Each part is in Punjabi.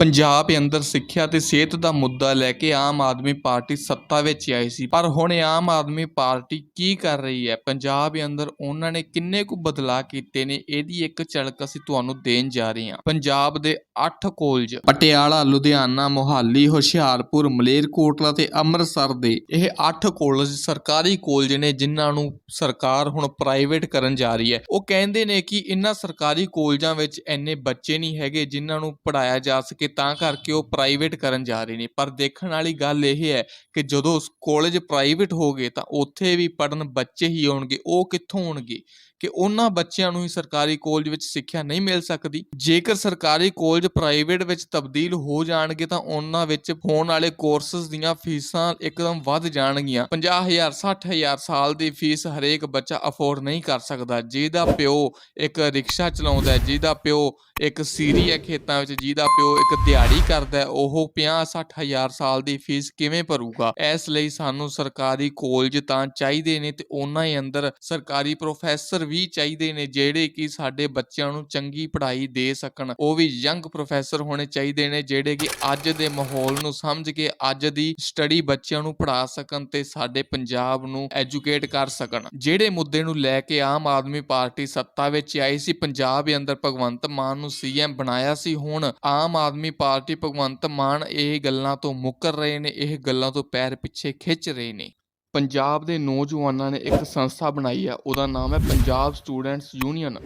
ਪੰਜਾਬ ਅੰਦਰ ਸਿੱਖਿਆ ਤੇ ਸਿਹਤ ਦਾ ਮੁੱਦਾ ਲੈ ਕੇ ਆਮ ਆਦਮੀ ਪਾਰਟੀ ਸੱਤਾ ਵਿੱਚ ਆਈ ਸੀ। ਪਰ ਹੁਣ ਆਮ ਆਦਮੀ ਪਾਰਟੀ ਕੀ ਕਰ ਰਹੀ ਹੈ? ਪੰਜਾਬ ਅੰਦਰ ਉਹਨਾਂ ਨੇ ਕਿੰਨੇ ਕੁ ਬਦਲਾਅ ਕੀਤੇ ਨੇ? ਇਹਦੀ ਇੱਕ ਝਲਕ ਅਸੀਂ ਤੁਹਾਨੂੰ ਦੇਣ ਜਾ ਰਹੇ ਹਾਂ। ਪੰਜਾਬ ਦੇ 8 ਕਾਲਜ, ਪਟਿਆਲਾ, ਲੁਧਿਆਣਾ, ਮੋਹਾਲੀ, ਹੁਸ਼ਿਆਰਪੁਰ, ਮਲੇਰਕੋਟਲਾ ਤੇ ਅੰਮ੍ਰਿਤਸਰ ਦੇ ਇਹ 8 ਕਾਲਜ ਸਰਕਾਰੀ ਕਾਲਜ ਨੇ ਜਿਨ੍ਹਾਂ ਨੂੰ ਸਰਕਾਰ ਹੁਣ ਪ੍ਰਾਈਵੇਟ ਕਰਨ ਜਾ ਰਹੀ ਹੈ। ਉਹ ਕਹਿੰਦੇ ਨੇ ਕਿ ਇਹਨਾਂ ਸਰਕਾਰੀ ਕਾਲਜਾਂ ਵਿੱਚ ਇੰਨੇ ਬੱਚੇ ਨਹੀਂ ਹੈਗੇ ਜਿਨ੍ਹਾਂ ਨੂੰ ਪੜਾਇਆ ਜਾ ਸਕੇ ਤਾਂ ਕਰਕੇ ਉਹ ਪ੍ਰਾਈਵੇਟ ਕਰਨ ਜਾ ਰਹੇ ਨੇ। ਪਰ ਦੇਖਣ ਵਾਲੀ ਗੱਲ ਇਹ ਹੈ ਕਿ ਜਦੋਂ ਕਾਲਜ ਪ੍ਰਾਈਵੇਟ ਹੋ ਗਏ ਤਾਂ ਉੱਥੇ ਵੀ ਪੜਨ ਬੱਚੇ ਹੀ ਆਉਣਗੇ, ਉਹ ਕਿੱਥੋਂ ਆਉਣਗੇ? ਕਿ ਉਹਨਾਂ ਬੱਚਿਆਂ ਨੂੰ ਹੀ ਸਰਕਾਰੀ ਕਾਲਜ ਵਿੱਚ ਸਿੱਖਿਆ ਨਹੀਂ ਮਿਲ ਸਕਦੀ। ਜੇਕਰ ਸਰਕਾਰੀ ਕਾਲਜ ਪ੍ਰਾਈਵੇਟ ਵਿੱਚ ਤਬਦੀਲ ਹੋ ਜਾਣਗੇ ਤਾਂ ਉਹਨਾਂ ਵਿੱਚ ਹੋਣ ਵਾਲੇ ਕੋਰਸਸ ਦੀਆਂ ਫੀਸਾਂ ਇੱਕਦਮ ਵੱਧ ਜਾਣਗੀਆਂ। 50000 60000 ਸਾਲ ਦੀ ਫੀਸ ਹਰੇਕ ਬੱਚਾ ਅਫੋਰਡ ਨਹੀਂ ਕਰ ਸਕਦਾ। ਜਿਹਦਾ ਪਿਓ ਇੱਕ ਰਿਕਸ਼ਾ ਚਲਾਉਂਦਾ ਹੈ, ਜਿਹਦਾ ਪਿਓ ਇੱਕ ਸੀਰੀ ਹੈ ਖੇਤਾਂ ਵਿੱਚ, ਜਿਹਦਾ ਪਿਓ ਇੱਕ ਦਿਹਾੜੀ ਕਰਦਾ ਹੈ, ਉਹ 50 ਹਜ਼ਾਰ ਸਾਲ ਦੀ ਫੀਸ ਕਿਵੇਂ ਭਰੂਗਾ? ਇਸ ਲਈ ਸਾਨੂੰ ਸਰਕਾਰੀ ਕਾਲਜ ਤਾਂ ਚਾਹੀਦੇ ਨੇ ਤੇ ਉਹਨਾਂ ਹੀ ਅੰਦਰ ਸਰਕਾਰੀ ਪ੍ਰੋਫੈਸਰ ਵੀ ਚਾਹੀਦੇ ਨੇ ਜਿਹੜੇ ਕਿ ਸਾਡੇ ਬੱਚਿਆਂ ਨੂੰ ਚੰਗੀ ਪੜ੍ਹਾਈ ਦੇ ਸਕਣ। ਉਹ ਵੀ ਯੰਗ ਪ੍ਰੋਫੈਸਰ ਹੋਣੇ ਚਾਹੀਦੇ ਨੇ ਜਿਹੜੇ ਕਿ ਅੱਜ ਦੇ ਮਾਹੌਲ ਨੂੰ ਸਮਝ ਕੇ ਅੱਜ ਦੀ ਸਟੱਡੀ ਬੱਚਿਆਂ ਨੂੰ ਪੜ੍ਹਾ ਸਕਣ ਤੇ ਸਾਡੇ ਪੰਜਾਬ ਨੂੰ ਐਜੂਕੇਟ ਕਰ ਸਕਣ। ਜਿਹੜੇ ਮੁੱਦੇ ਨੂੰ ਲੈ ਕੇ ਆਮ ਆਦਮੀ ਪਾਰਟੀ ਸੱਤਾ ਵਿੱਚ ਆਈ ਸੀ ਪੰਜਾਬ ਦੇ ਅੰਦਰ ਭਗਵੰਤ ਮਾਨ ਨੂੰ ਸੀਐਮ ਬਣਾਇਆ ਸੀ ਹੁਣ ਆਮ ਆਦਮੀ ਪਾਰਟੀ ਭਗਵੰਤ ਮਾਨ ਇਹ ਗੱਲਾਂ ਤੋਂ ਮੁੱਕਰ ਰਹੇ ਨੇ, ਇਹ ਗੱਲਾਂ ਤੋਂ ਪੈਰ ਪਿੱਛੇ ਖਿੱਚ ਰਹੇ ਨੇ। ਪੰਜਾਬ ਦੇ ਨੌਜਵਾਨਾਂ ਨੇ ਇੱਕ ਸੰਸਥਾ ਬਣਾਈ ਹੈ ਉਹਦਾ ਨਾਮ ਹੈ ਪੰਜਾਬ ਸਟੂਡੈਂਟਸ ਯੂਨੀਅਨ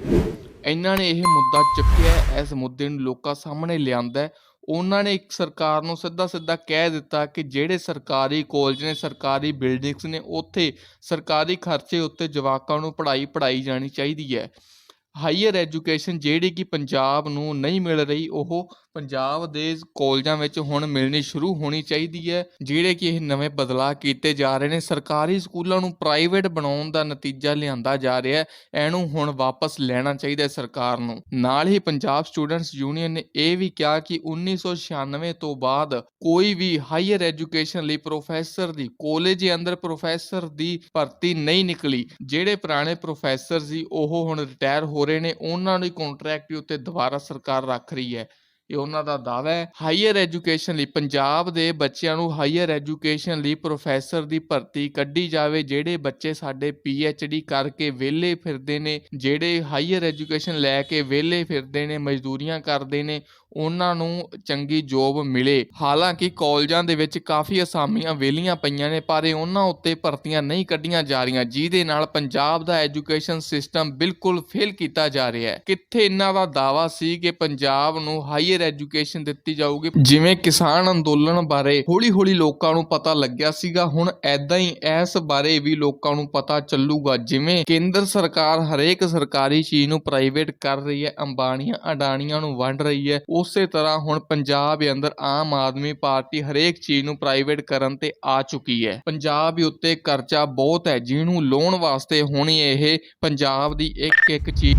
ਇਹਨਾਂ ਨੇ ਇਹ ਮੁੱਦਾ ਚੁੱਕਿਆ, ਇਸ ਮੁੱਦੇ ਨੂੰ ਲੋਕਾਂ ਸਾਹਮਣੇ ਲਿਆਂਦਾ। ਉਹਨਾਂ ਨੇ ਇੱਕ ਸਰਕਾਰ ਨੂੰ ਸਿੱਧਾ ਸਿੱਧਾ ਕਹਿ ਦਿੱਤਾ ਕਿ ਜਿਹੜੇ ਸਰਕਾਰੀ ਕਾਲਜ ਨੇ, ਸਰਕਾਰੀ ਬਿਲਡਿੰਗਸ ਨੇ, ਉੱਥੇ ਸਰਕਾਰੀ ਖਰਚੇ ਉੱਤੇ ਜਵਾਕਾਂ ਨੂੰ ਪੜ੍ਹਾਈ ਪੜ੍ਹਾਈ ਜਾਣੀ ਚਾਹੀਦੀ ਹੈ। ਹਾਇਰ ਐਜੂਕੇਸ਼ਨ ਜਿਹੜੀ ਕਿ ਪੰਜਾਬ ਨੂੰ ਨਹੀਂ ਮਿਲ ਰਹੀ, ਉਹ ਪੰਜਾਬ ਦੇ ਕਾਲਜਾਂ ਵਿੱਚ ਹੁਣ ਮਿਲਣੀ ਸ਼ੁਰੂ ਹੋਣੀ ਚਾਹੀਦੀ ਹੈ, ਜਿਹੜੇ ਕਿ ਇਹ ਨਵੇਂ ਬਦਲਾਅ ਕੀਤੇ ਜਾ ਰਹੇ ਨੇ। ਸਰਕਾਰੀ ਸਕੂਲਾਂ ਨੂੰ ਪ੍ਰਾਈਵੇਟ ਬਣਾਉਣ ਦਾ ਨਤੀਜਾ ਲਿਆਂਦਾ ਜਾ ਰਿਹਾ ਹੈ, ਇਹਨੂੰ ਹੁਣ ਵਾਪਸ ਲੈਣਾ ਚਾਹੀਦਾ ਹੈ ਸਰਕਾਰ ਨੂੰ। ਨਾਲ ਹੀ ਪੰਜਾਬ ਸਟੂਡੈਂਟਸ ਯੂਨੀਅਨ ਨੇ ਇਹ ਵੀ ਕਿਹਾ ਕਿ 1996 ਤੋਂ ਬਾਅਦ ਕੋਈ ਵੀ ਹਾਇਰ ਐਜੂਕੇਸ਼ਨ ਲਈ ਪ੍ਰੋਫੈਸਰ ਦੀ ਕਾਲਜ ਦੇ ਅੰਦਰ ਪ੍ਰੋਫੈਸਰ ਦੀ ਭਰਤੀ ਨਹੀਂ ਨਿਕਲੀ। ਜਿਹੜੇ ਪੁਰਾਣੇ ਪ੍ਰੋਫੈਸਰ ਸੀ, ਉਹ ਹੁਣ ਰਿਟਾਇਰ ਹੋ ਰਹੇ ਨੇ। ਉਹਨਾਂ ਨੂੰ ਕੰਟਰੈਕਟ ਉੱਤੇ ਦੁਬਾਰਾ ਸਰਕਾਰ ਰੱਖ ਰਹੀ ਹੈ। ਇਹ ਉਹਨਾਂ ਦਾ ਦਾਅਵਾ ਹੈ। ਹਾਇਰ ਐਜੂਕੇਸ਼ਨ ਲਈ ਪੰਜਾਬ ਦੇ ਬੱਚਿਆਂ ਨੂੰ ਹਾਇਰ ਐਜੂਕੇਸ਼ਨ ਲਈ ਪ੍ਰੋਫੈਸਰ ਦੀ ਭਰਤੀ ਕੱਢੀ ਜਾਵੇ, ਜਿਹੜੇ ਬੱਚੇ ਸਾਡੇ ਡੀ ਕਰਕੇ ਵਿਹਲੇ ਫਿਰਦੇ ਨੇ, ਜਿਹੜੇ ਹਾਇਰ ਐਜੂਕੇਸ਼ਨ ਲੈ ਕੇ ਵਿਹਲੇ ਫਿਰਦੇ ਨੇ, ਮਜ਼ਦੂਰੀਆਂ ਕਰਦੇ ਨੇ ਉਹਨਾਂ ਨੂੰ ਚੰਗੀ ਜੋਬ ਮਿਲੇ। ਹਾਲਾਂਕਿ ਕਾਲਜਾਂ ਦੇ ਵਿੱਚ ਕਾਫੀ ਅਸਾਮੀਆਂ ਵਿਹਲੀਆਂ ਪਈਆਂ ਨੇ, ਪਰ ਉਹਨਾਂ ਉੱਤੇ ਭਰਤੀਆਂ ਨਹੀਂ ਕੱਢੀਆਂ ਜਾ ਰਹੀਆਂ, ਜਿਹਦੇ ਨਾਲ ਪੰਜਾਬ ਦਾ ਐਜੂਕੇਸ਼ਨ ਸਿਸਟਮ ਬਿਲਕੁਲ ਫੇਲ ਕੀਤਾ ਜਾ ਰਿਹਾ ਹੈ। ਕਿੱਥੇ ਇਹਨਾਂ ਦਾ ਦਾਵਾ ਸੀ ਕਿ ਪੰਜਾਬ ਨੂੰ ਹਾਇਰ ਐਜੂਕੇਸ਼ਨ ਦਿੱਤੀ ਜਾਊਗੀ? ਜਿਵੇਂ ਕਿਸਾਨ ਅੰਦੋਲਨ ਬਾਰੇ ਹੌਲੀ-ਹੌਲੀ ਲੋਕਾਂ ਨੂੰ ਪਤਾ ਲੱਗਿਆ ਸੀਗਾ, ਹੁਣ ਐਦਾਂ ਹੀ ਇਸ ਬਾਰੇ ਵੀ ਲੋਕਾਂ ਨੂੰ ਪਤਾ ਚੱਲੂਗਾ, ਜਿਵੇਂ ਕੇਂਦਰ ਸਰਕਾਰ ਹਰੇਕ ਸਰਕਾਰੀ ਚੀਜ਼ ਨੂੰ ਪ੍ਰਾਈਵੇਟ ਕਰ ਰਹੀ ਹੈ ਅੰਬਾਨੀਆਂ ਅਡਾਣੀਆਂ ਨੂੰ ਵੰਡ ਰਹੀ ਹੈ ਉਹ ਉਸੇ ਤਰ੍ਹਾਂ ਹੁਣ ਪੰਜਾਬ ਦੇ ਅੰਦਰ ਆਮ ਆਦਮੀ ਪਾਰਟੀ ਹਰੇਕ ਚੀਜ਼ ਨੂੰ ਪ੍ਰਾਈਵੇਟ ਕਰਨ ਤੇ ਆ ਚੁੱਕੀ ਹੈ। ਪੰਜਾਬ ਦੇ ਉੱਤੇ ਕਰਜ਼ਾ ਬਹੁਤ ਹੈ, ਜਿਹਨੂੰ ਲੋਨ ਵਾਸਤੇ ਹੋਣੀ ਇਹ ਪੰਜਾਬ ਦੀ ਇੱਕ ਇੱਕ ਚੀਜ਼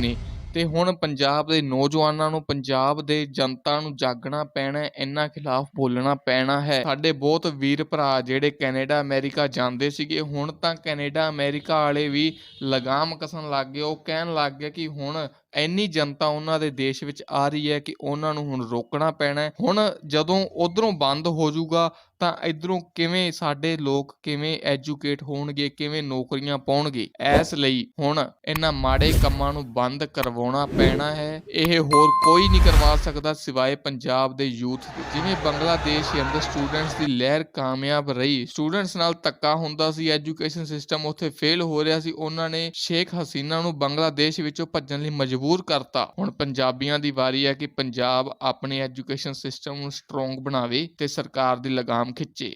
ਨੇ ਤੇ ਹੁਣ ਪੰਜਾਬ ਦੇ ਨੌਜਵਾਨਾਂ ਨੂੰ, ਪੰਜਾਬ ਦੇ ਜਨਤਾ ਨੂੰ ਜਾਗਣਾ ਪੈਣਾ ਇਹਨਾਂ ਖਿਲਾਫ ਬੋਲਣਾ ਪੈਣਾ ਹੈ। ਸਾਡੇ ਬਹੁਤ ਵੀਰ ਭਰਾ ਜਿਹੜੇ ਕੈਨੇਡਾ, ਅਮਰੀਕਾ ਜਾਂਦੇ ਸੀਗੇ, ਹੁਣ ਤਾਂ ਕੈਨੇਡਾ, ਅਮਰੀਕਾ ਵਾਲੇ ਵੀ ਲਗਾਮ ਕਸਣ ਲੱਗ ਗਏ। ਉਹ ਕਹਿਣ ਲੱਗ ਗਏ ਕਿ ਹੁਣ ਇੰਨੀ ਜਨਤਾ ਉਹਨਾਂ ਦੇ ਦੇਸ਼ ਵਿੱਚ ਆ ਰਹੀ ਹੈ ਕਿ ਉਹਨਾਂ ਨੂੰ ਹੁਣ ਰੋਕਣਾ ਪੈਣਾ ਹੁਣ ਜਦੋਂ ਉਧਰੋਂ ਬੰਦ ਹੋ ਜਾਊਗਾ, ਤਾਂ ਇਧਰੋਂ ਕਿਵੇਂ ਸਾਡੇ ਲੋਕ ਕਿਵੇਂ ਐਜੂਕੇਟ ਹੋਣਗੇ, ਕਿਵੇਂ ਨੌਕਰੀਆਂ ਪਾਉਣਗੇ? ਇਸ ਲਈ ਹੁਣ ਇਹਨਾਂ ਮਾੜੇ ਕੰਮਾਂ ਨੂੰ ਬੰਦ ਕਰਵਾਉਣਾ ਪੈਣਾ ਹੈ। ਇਹ ਹੋਰ ਕੋਈ ਨਹੀਂ ਕਰਵਾ ਸਕਦਾ ਸਿਵਾਏ ਪੰਜਾਬ ਦੇ ਯੂਥ ਜਿਵੇਂ ਬੰਗਲਾਦੇਸ਼ ਅੰਦਰ ਸਟੂਡੈਂਟਸ ਦੀ ਲਹਿਰ ਕਾਮਯਾਬ ਰਹੀ। ਸਟੂਡੈਂਟਸ ਨਾਲ ਧੱਕਾ ਹੁੰਦਾ ਸੀ ਐਜੂਕੇਸ਼ਨ ਸਿਸਟਮ ਉੱਥੇ ਫੇਲ ਹੋ ਰਿਹਾ ਸੀ। ਉਹਨਾਂ ਨੇ ਸ਼ੇਖ ਹਸੀਨਾ ਨੂੰ ਬੰਗਲਾਦੇਸ਼ ਵਿੱਚੋਂ ਭੱਜਣ ਲਈ ਮਜਬੂਰ ਕਰਤਾ। ਹੁਣ ਪੰਜਾਬੀਆਂ ਦੀ ਵਾਰੀ ਹੈ ਕਿ ਪੰਜਾਬ ਆਪਣੇ ਐਜੂਕੇਸ਼ਨ ਸਿਸਟਮ ਨੂੰ ਸਟਰੋਂਗ ਬਣਾਵੇ ਤੇ ਸਰਕਾਰ ਦੀ ਲਗਾਮ ਖਿੱਚੇ।